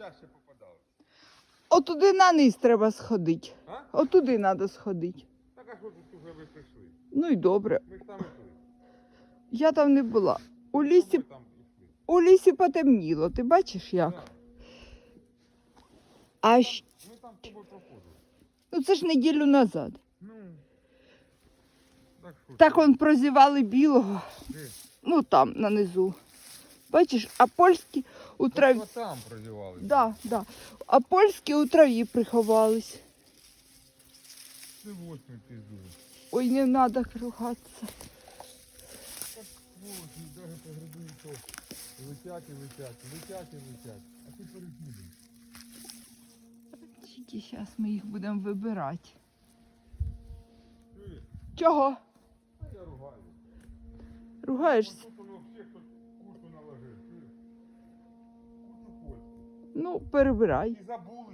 чаще попадалися. Отуди на низ треба сходити. А? Отуди треба сходити. Так а що тут вже ви прийшли? Ну і добре. Ми ж там ішли. Я там не була. У лісі, там у лісі потемніло, ти бачиш як? Да. А щ- Ми там з тобою проходили. ну це ж неділю назад. Ну. Так що? Так он прозівали білого. Де? Ну там, нанизу. Бачиш, а польські у траві. Там прозівали. Да, да. А польські у траві приховались. Це восьми піздує. Ой, не треба ругатися. Так сволочі, навіть по гриби і то. Летять і летять, летять і летять. А ти перекидай. Тільки зараз ми їх будемо вибирати. Чуєш? Чого? Я ругаю. Ругаєшся? Ну, перебирай. І забули